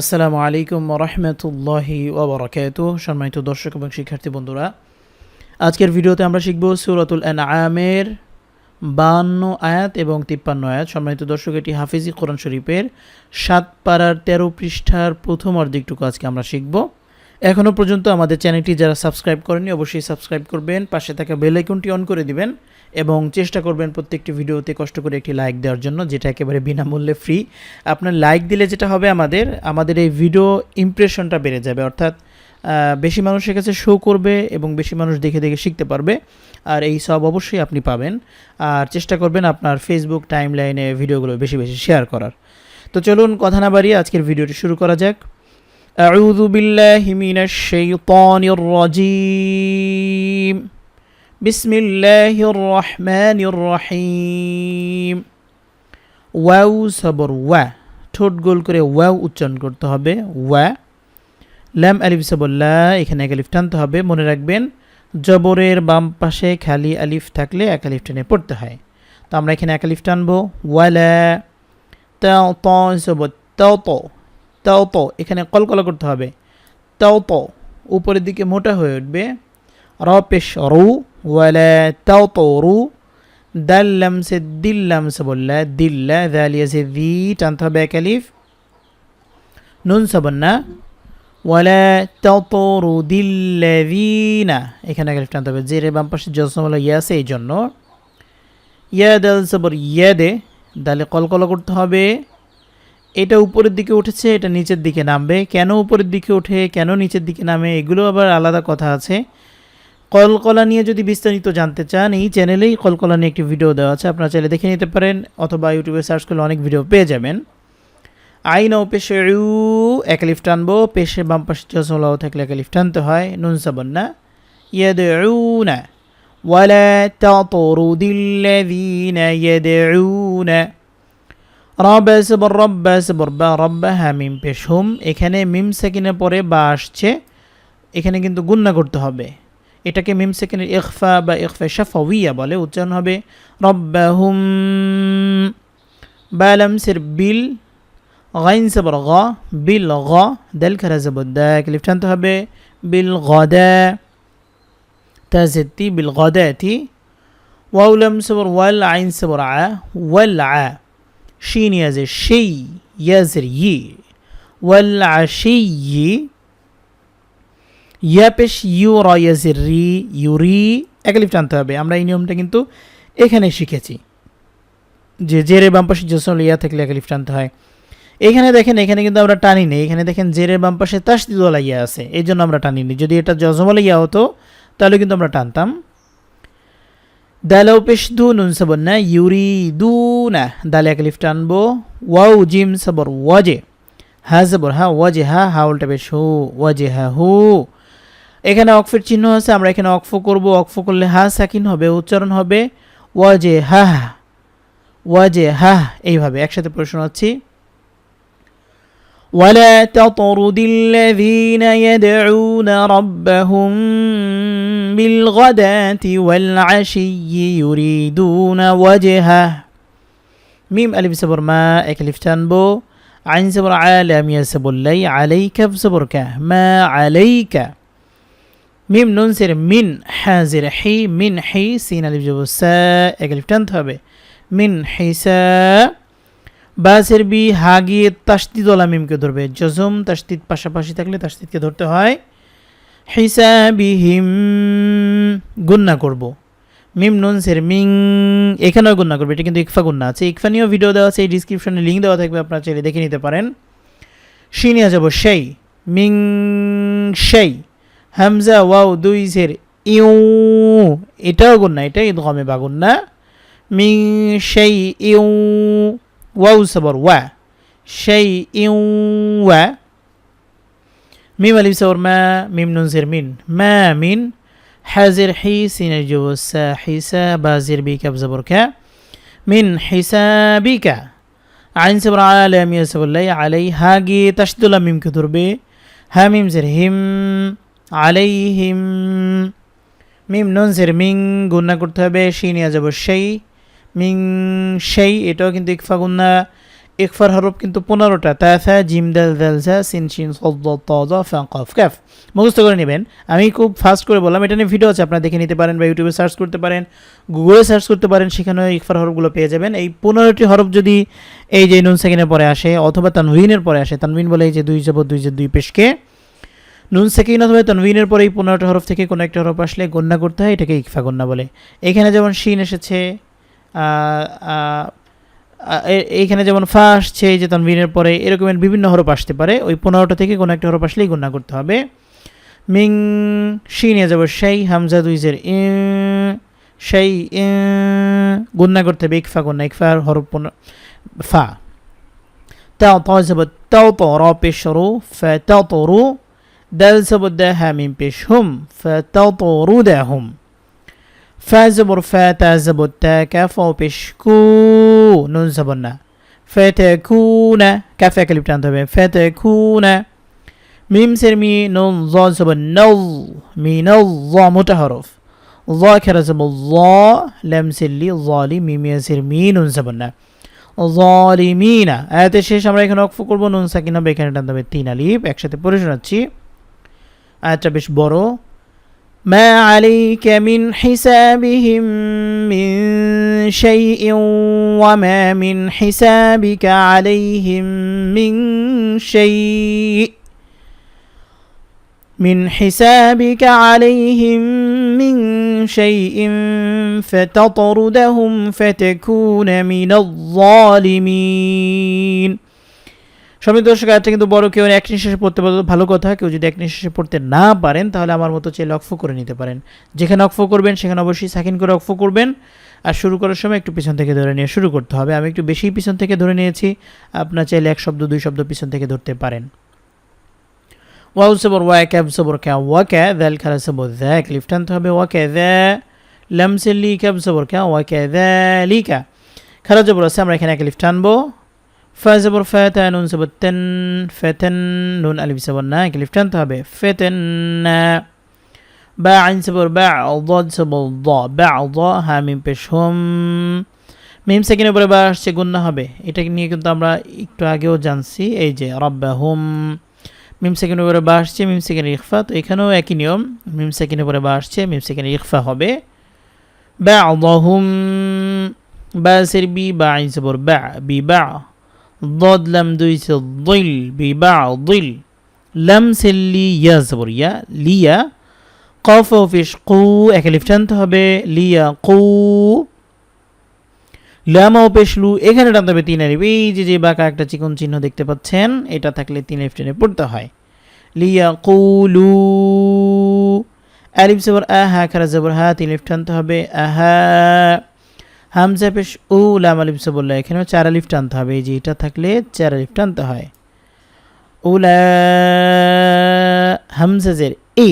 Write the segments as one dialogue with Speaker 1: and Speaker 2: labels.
Speaker 1: আসসালামু আলাইকুম রহমতুল্লাহি ওবরাকাত সম্মানিত দর্শক এবং শিক্ষার্থী বন্ধুরা, আজকের ভিডিওতে আমরা শিখব সুরাতুল আমের বান্ন আয়াত এবং তিপ্পান্ন আয়াত। সম্মানিত দর্শক, এটি হাফিজি কোরআন শরীফের সাত পাড়ার তেরো পৃষ্ঠার প্রথম অর্ধেকটুকু আজকে আমরা শিখব। এখনও পর্যন্ত আমাদের চ্যানেলটি যারা সাবস্ক্রাইব করেনি অবশ্যই সাবস্ক্রাইব করবেন, পাশে থাকা বেল আইকনটি অন করে দিবেন। এবং চেষ্টা করবেন প্রত্যেকটি ভিডিওতে কষ্ট করে একটি লাইক দেওয়ার জন্য যেটা একেবারে বিনামূল্যে ফ্রি আপনার লাইক দিলে যেটা হবে আমাদের আমাদের এই ভিডিও ইমপ্রেশনটা বেড়ে যাবে অর্থাৎ আহ, বেশি মানুষের কাছে শো করবে এবং বেশি মানুষ দেখে দেখে শিখতে পারবে আর এই সব অবশ্যই আপনি পাবেন আর চেষ্টা করবেন আপনার ফেসবুক টাইম লাইনে ভিডিওগুলো বেশি বেশি শেয়ার করার তো চলুন কথা না বাড়িয়ে আজকের ভিডিওটি শুরু করা যাক أعوذ بالله من الشيطان الرجيم بسم الله الرحمن الرحيم واو صبر ওয়া, ঠোঁট গোল করে ওয়াও উচ্চারণ করতে হবে, ওয়া। ল্যাম আলিফ সাবল্লা এখানে এক আলিফ টানতে হবে, মনে রাখবেন জবরের বাম পাশে খালি আলিফ থাকলে এক আলিফ টেনে পড়তে হয়। তো আমরা এখানে এক আলিফ টানবো, ওয়ালা, তাও তাও, তো তাও, তো, এখানে কলকলা করতে হবে, তাও, তো, উপরের দিকে মোটা হয়ে উঠবে র ওয়ালা তাও তো রু দাল্লাম সে দিল্লাম সে বললা দিল্লা দালিয়া সে দি টানতে হবে এক আলিফ নুন সবন্না ওয়ালা তাতরু দিল্লাযিনা এখানে এই জন্য ইয়া দাল সবর দালে কলকলা করতে হবে এটা উপরের দিকে উঠেছে এটা নিচের দিকে নামবে কেন উপরের দিকে ওঠে কেন নিচের দিকে নামে এগুলো আবার আলাদা কথা আছে কলকলা নিয়ে যদি বিস্তারিত জানতে চান, এই চ্যানেলেই কলকলা নিয়ে একটি ভিডিও দেওয়া আছে। আপনারা চাইলে দেখে নিতে পারেন অথবা ইউটিউবে সার্চ করলে অনেক ভিডিও পেয়ে যাবেন। আইন ও পেশে ইউ, এক লিফ টানবো। পেশে বাম পাশে জসমলাও থাকলে এক লিফ টানতে হয়। নুন ওয়ালা তাতরুদিল্লাযীনা ইয়াদউনা। রব্বা সবর রব্বা সবর, বা রব্বা হ্যাঁ মিম হুম। এখানে মিম সেকিনের পরে বা আসছে। এখানে কিন্তু গুন্না করতে হবে। এটাকে মিম সেকেন্ডের ইখফা বা ইখফা শাফাউইয়া বলে, উচ্চারণ হবে, রব্বাহুম বালামসের বিল গাইন সাবর গ, বিল গ, দেল খারা জবদ্দা ক্লিফ টানতে হবে, বিল গদা তাজেতি বিল গদাতি ওয়াউলাম সাবর ওয়াল আইন সাবর আ, ওয়াল আ, শিন ইয়াজে সেই ইয়াজের ই, ওয়াল আশিয়ি ইয়া পেশ ইউ রয়াজের রি ইউরি একালিফ টানতে হবে। আমরা এই নিয়মটা কিন্তু এখানে শিখেছি। যে জেরে বাম পাশে জসল ইয়া থাকলে একালিফ টানতে হয়। এখানে দেখেন, এখানে কিন্তু আমরা টানি নেই। এখানে দেখেন জেরে বাম পাশে তাসদিদওয়ালা ইয়া আছে। এই জন্য আমরা টানি টানিনি যদি এটা জজমলা ইয়া হতো, তাহলে কিন্তু আমরা টানতাম। দালাও পেশ দু, নুন সাবর না, ইউরি দু না। দালে একালিফ টানবো ওয়াও, জিম সাবর ওয়াজে। হা সাবর হা, ওয়াজে হা হা উল্টা পেশ হু, ওয়াজে হা হু। এখানে অকফের চিহ্ন আছে আমরা এখানে অকফ করব অকফ করলে হা সাকিন হবে উচ্চারণ হবে ওয়াজে হা ওয়াজে হা এইভাবে একসাথে প্রশ্ন আছি ولا تطرد الذين يدعون ربهم بالغداة والعشي يريدون وجهه ميم ألف سبر ما أكلف تنبو عين سبر عالم يسبر لي عليك بسبرك ما عليك মিম নুন সের মিন হাজির হি, মিন হি, সিন আলিফ যাব সা, এক আলিফ টানতে হবে। মিন হিসা বাসের বি, হা গিয়ে তাস্তিদ ওলা মিমকে ধরবে। জজম তাস্তিদ পাশাপাশি থাকলে তাস্তিদকে ধরতে হয়। হিসা বিহিম গুন্না করব। মিম নুন সের মিং, এখানেও গুন্না করবে, এটা কিন্তু ইকফা গুন্না আছে। ইকফা নিয়েও ভিডিও দেওয়া আছে, এই ডিসক্রিপশনে লিঙ্ক দেওয়া থাকবে, আপনারা চাইলে দেখে নিতে পারেন। শিনিয়া যাব সেই, মিং সেই। হামজা ওয়াও দুই জের ইউ, এটাও গুন্না এটা ইদগমে বা গুন্না মিং সেই ইউ, ওয়াও সবর ওয়া সেই ইউ, ওয়া। মিম আলিফ সবর মা, মিম নুন জের মিন, মা মিন, হাজির হি সিনের জব সা হিসা বাজির বি কাব জবর কা। মিন হিসাবিকা, আইন সবর আলাম ইয়াসবুল্লাহ আলাই হাগি তাশদুল্লাহ মিমকে ধরবে। হা মিম জের হিম আলাইহিম। মিম, নুন, জের, মিং গুন্না করতে হবে, সেই নিয়ে যাব সেই, মিং, সেই, এটাও কিন্তু ইকফা গুন্না ইকফার হরফ কিন্তু পনেরোটা, তাসা, জিম, দাল সা সিন, শিন সদ্দ তজা ফা কফ। ক্যাফ মুখস্থ করে নেবেন। আমি খুব ফাস্ট করে বললাম, এটা নিয়ে ভিডিও আছে, আপনারা দেখে নিতে পারেন বা ইউটিউবে সার্চ করতে পারেন, গুগলে সার্চ করতে পারেন, সেখানেও ইকফার হরফগুলো পেয়ে যাবেন। এই পনেরোটি হরফ যদি এই যে নুন সেকেন্ডের পরে আসে, অথবা তানউইনের পরে আসে তানউইন বলে এই যে দুই জবর, দুই যে দুই পেশকে নুন সেকিন অথবা তানউইনের পরে এই পনেরোটা হরফ থেকে কোনো একটা হরফ আসলে গণ্যা করতে হয়, এটাকে ইকফা গণ্যা বলে। এখানে যেমন শিন এসেছে এইখানে যেমন ফা আসছে যে তানবিনের পরে এরকমের বিভিন্ন হরফ আসতে পারে, ওই পনেরোটা থেকে কোনো একটা হরফ আসলেই গণ্যা করতে হবে। মিং, শিনে যাব সেই, হামজা দুইজের ই, সেই গুন্না করতে হবে, ইকফা গুন্না ইকফার হরফ ফা। তাও তাও যাব তাও তো র পেশ রু ফা তাও তো কাফ ও পেশ কু নুন জবর না ফাতাকুনা কাফে কালিপ টানতে হবে ফাতাকুনা মিম সের মি নুন জ জবর নল মি নল জ মোটা হরফ জ খেরা যাব জ লেম সেল্লি জলি মিমিয়া সের মি নুন জবর না জলিমিনা আয়াতের শেষ আমরা এখানে অক্ফ করব। নুন সাকিন হবে এখানে টানতে হবে তিন আলিফ। একসাথে পড়ে শোনাচ্ছি। আয়াতটা বেশ বড় ما عليك من حسابهم من شيء وما من حسابك عليهم من شيء من حسابك عليهم من شيء فتطردهم فتكون من الظالمين সমিত দর্শক, আজকে কিন্তু বড় কেউ এক নিঃশ্বাসে পড়তে পারলে ভালো কথা। কেউ যদি এক নিঃশ্বাসে পড়তে না পারেন, তাহলে আমার মতো চেয়ে অক্ফ করে নিতে পারেন। যেখানে অক্ফ করবেন, সেখানে অবশ্যই সাকিন করে অক্ফ করবেন। আর শুরু করার সময় একটু পিছন থেকে ধরে নিয়ে শুরু করতে হবে। আমি একটু বেশি পিছন থেকে ধরে নিয়েছি। আপনার চাইলে এক শব্দ, দুই শব্দ পিছন থেকে ধরতে পারেন। ওয়াউ সবর, ওয়া ক্যাব সবর, ক্যা, ওয়া ক্যা, দ্যাল খারা সবর দ্যাক লিফট আনতে হবে। ওয়া ক্যা, দ্যা, লাম সেলি ক্যাব সবর, ক্যা, ওয়া ক্যা দ্যালিকা খারা জবর আছে, আমরা এখানে এক লিফট আনব ফাজবর ফেতা নুন সব তেন ফেতেন নুন আলিফ সবর না একলিফ টানতে হবে ফেতেন বা আইন সবর বা অদ সব দ বা অদ হা মিম পেশ হোম মিম সেকেন্ডে পরে বা আসছে গুন্না হবে এটা নিয়ে কিন্তু আমরা একটু আগেও জানছি এই যে রব্বা হোম মিম সেকেন্ড পরে বা আসছে মিম সেকেন্ড ইকফা তো এখানেও একই নিয়ম মিম সেকেন্ড পরে বা আসছে মিম সেকেন্ড ইকফা হবে বা অদ হুম বা সের বি বা আইন সবর বা বি বা ضاد لم দুই ضل ببعض لم সেল্লি ইয়া জবর ইয়া লিয়া কফ ও ফিস কু একে লিফট আনতে হবে লিয়া কু লামা ও পেশলু এখানে টানতে হবে তিন আলিফ এই যে যে বাঁকা একটা চিকন চিহ্ন দেখতে পাচ্ছেন এটা থাকলে তিন আলিফ টেনে পড়তে হয় লিয়া কুলু আলিফ জবর আহা খারা জবর হা তিন লিফট আনতে হবে আহা হামজা পেশ উ লাম আলিফ জবরলা এখানেও চার আলিফ টানতে হবে। এই যে এটা থাকলে চার আলিফ টানতে হয়। উলা হামজা জের এ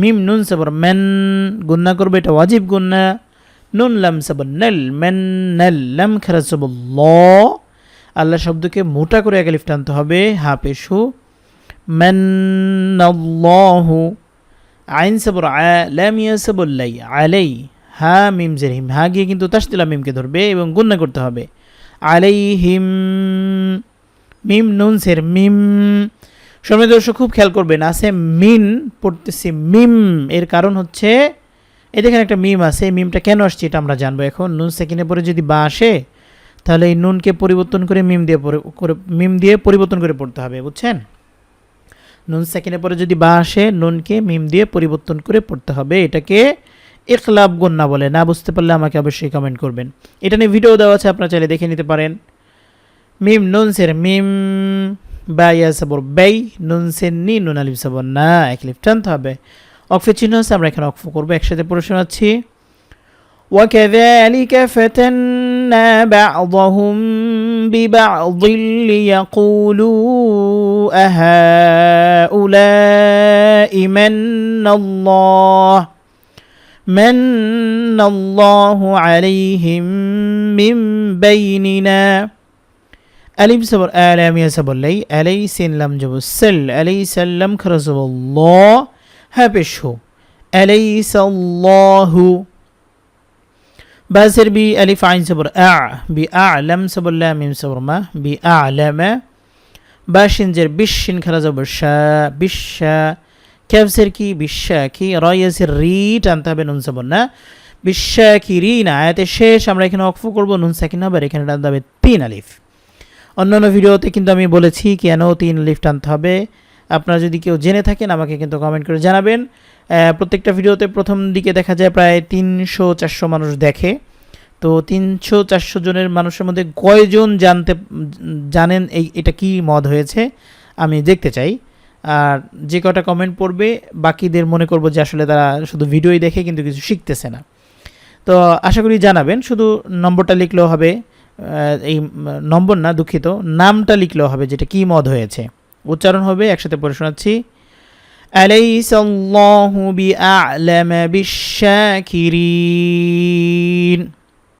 Speaker 1: মিম নুন সবর মেন গুন্না করবে, এটা ওয়াজিব গুন্না নুন লাম সবর নেল, মেন নেল লাম খারা সবর ল আল্লাহ শব্দকে মোটা করে এক লিফট আনতে হবে। হা পেশু মেন আইন সবর আ লাম ইয়া সবর লাই আলাই। হা মিম জের হিম হা গিয়ে কিন্তু তাসদিলা মিমকে ধরবে এবং গুন্না করতে হবে। আলাইহিম মিম নুন সের মিম। সময় দর্শক, খুব খেয়াল করবেন, আছে মিন, পড়তেছি মিম, এর কারণ হচ্ছে, এই দেখেন একটা মিম আছে মিমটা কেন আসছে এটা আমরা জানব এখন। নুন সেকেন্ডের পরে যদি বা আসে, তাহলে এই নুনকে পরিবর্তন করে মিম দিয়ে করে, মিম দিয়ে পরিবর্তন করে পড়তে হবে, বুঝছেন? নুন সেকেন্ডের পরে যদি বা আসে, নুনকে মিম দিয়ে পরিবর্তন করে পড়তে হবে, এটাকে ইকলাব গন্যা বলে না বুঝতে পারলে আমাকে অবশ্যই কমেন্ট করবেন এটা নিয়ে ভিডিও দেওয়া আছে আপনারা চাইলে দেখে নিতে পারেন মিম নুন সের মিম বা ইয়া সাবর বেই নুন সের নি নুন আলিফ সাবর না এক লিফ টানতে হবে অক্ফে চিহ্ন আছে আমরা এখানে অক্ফ করবো একসাথে পড়ে শোনাচ্ছি وكذلك فتنا بعضهم ببعض ليقولوا أهؤلاء من الله من الله عليهم من بيننا. أليم سبر آلام يا سبر لي. ألي لم جب السل؟ ألي سلم كرزب الله؟ هبشه. أليس الله؟ باسر بي ألف عين سبر أع. بأعلم سبر لام ميم سبر ما. بأعلم باشنجر بشن كرزب الشا بشا. ক্যাবসের কি বিশ্বা কি রয়েসের রি টানতে হবে নুন না? বিশ্বা কি রি না আয়াতের শেষ, আমরা এখানে অক্ফ করব, নুন সাকিন হবে এখানে টানতে হবে তিন আলিফ। অন্যান্য ভিডিওতে কিন্তু আমি বলেছি কেন তিন আলিফ টানতে হবে। আপনারা যদি কেউ জেনে থাকেন, আমাকে কিন্তু কমেন্ট করে জানাবেন। প্রত্যেকটা ভিডিওতে প্রথম দিকে দেখা যায় প্রায় তিনশো চারশো মানুষ দেখে। তো তিনশো চারশো জনের মানুষের মধ্যে কয়জন জানতে, জানেন এই, এটা কি মদ হয়েছে, আমি দেখতে চাই। আর যে কটা কমেন্ট পড়বে বাকিদের মনে করব যে আসলে তারা শুধু ভিডিওই দেখে কিন্তু কিছু শিখতেছে না তো আশা করি জানাবেন শুধু নম্বরটা লিখলেও হবে আহ, এই উম, নম্বর না দুঃখিত নামটা লিখলেও হবে যেটা কি মদ হয়েছে উচ্চারণ হবে একসাথে পড়ে শোনাচ্ছি أليس الله بأعلم بالشاكرين